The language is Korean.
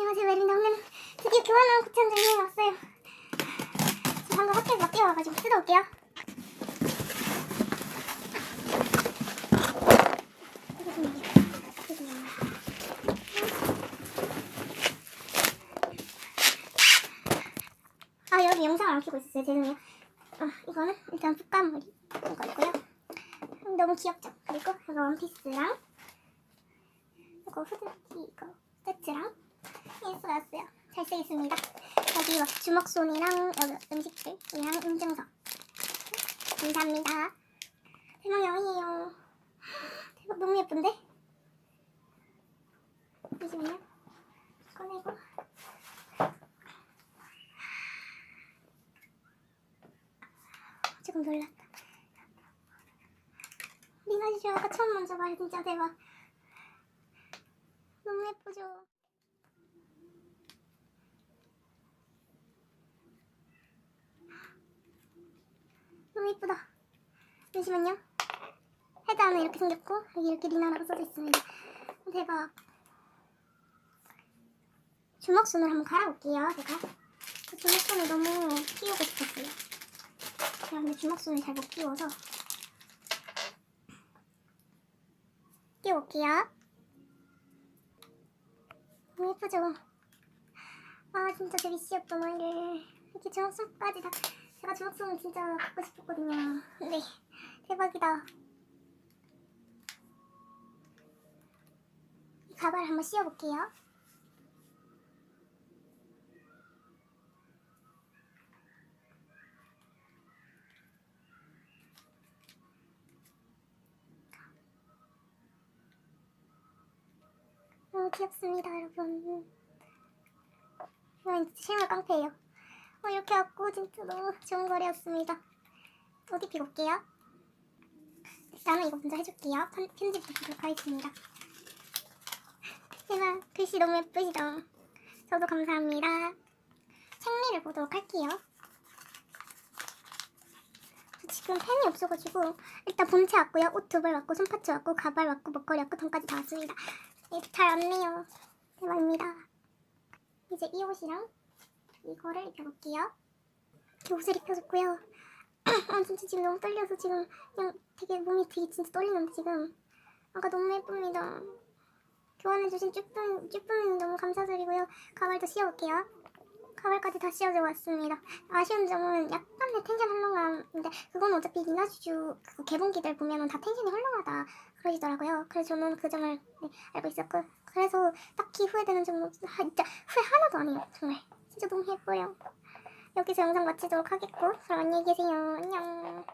안녕하세요 메린다. 오늘은 드디어 교환한 고천 장면이 왔어요. 저 방금 학교에서 뛰어와가지고 뜯어올게요. 아 여기 영상 안 켜고 있었어요. 죄송해요. 아 이거는 일단 붓감물이 이거 있고요. 너무 귀엽죠? 그리고 이거 원피스랑 이거 후드티 이거 세트랑 쓰겠습니다. 여기 막 주먹손이랑 여기 음식들이랑 인증서. 감사합니다. 대박 영이에요. 대박 너무 예쁜데? 잠시만요. 꺼내고. 조금 놀랐다. 미나지 씨 아까 처음 만져봐요. 진짜 대박. 너무 예쁘죠? 너무 이쁘다. 잠시만요. 헤드는 이렇게 생겼고 여기 이렇게 리나라고 써져 있습니다. 대박. 주먹손을 한번 갈아볼게요. 제가 그 주먹손을 너무 끼우고 싶었어요. 제가 근데 주먹손을 잘못 끼워서 끼워볼게요. 너무 예쁘죠? 아 진짜 되게 씨였던 아이를 이렇게 주먹손까지 다 제가 주먹손을 진짜 갖고 싶었거든요. 네, 대박이다. 이 가발을 한번 씌워볼게요. 너무 귀엽습니다, 여러분. 이건 실물 깡패예요. 어, 이렇게 갖고 진짜 너무 좋은 거리였습니다. 어디 피고 올게요. 나는 이거 먼저 해줄게요. 편, 편집도 보도록 하겠습니다. 제발 글씨 너무 예쁘시죠? 저도 감사합니다. 책미를 보도록 할게요. 저 지금 펜이 없어가지고 일단 본체 왔고요. 옷 두 벌 왔고 손파츠 왔고 가발 왔고 목걸이 왔고 돈까지 다 왔습니다. 네, 잘 왔네요. 대박입니다. 이제 이 옷이랑 이거를 입혀볼게요. 이렇게 옷을 입혀줬고요. 아 진짜 지금 너무 떨려서 지금 그냥 되게 몸이 되게 진짜 떨리는데 지금 아까 너무 예쁩니다. 교환해주신 쭈뿌, 쭈뿌님 너무 감사드리고요. 가발도 씌워볼게요. 가발까지 다 씌워져 왔습니다. 아쉬운 점은 약간의 텐션 헐렁함인데 그건 어차피 미나주주 그 개봉기들 보면은 다 텐션이 헐렁하다 그러시더라고요. 그래서 저는 그 점을 네, 알고 있었고 그래서 딱히 후회되는 점은 없- 아, 진짜 후회 하나도 안 해요. 정말 진짜 너무 예뻐요. 여기서 영상 마치도록 하겠고 그럼 안녕히 계세요. 안녕.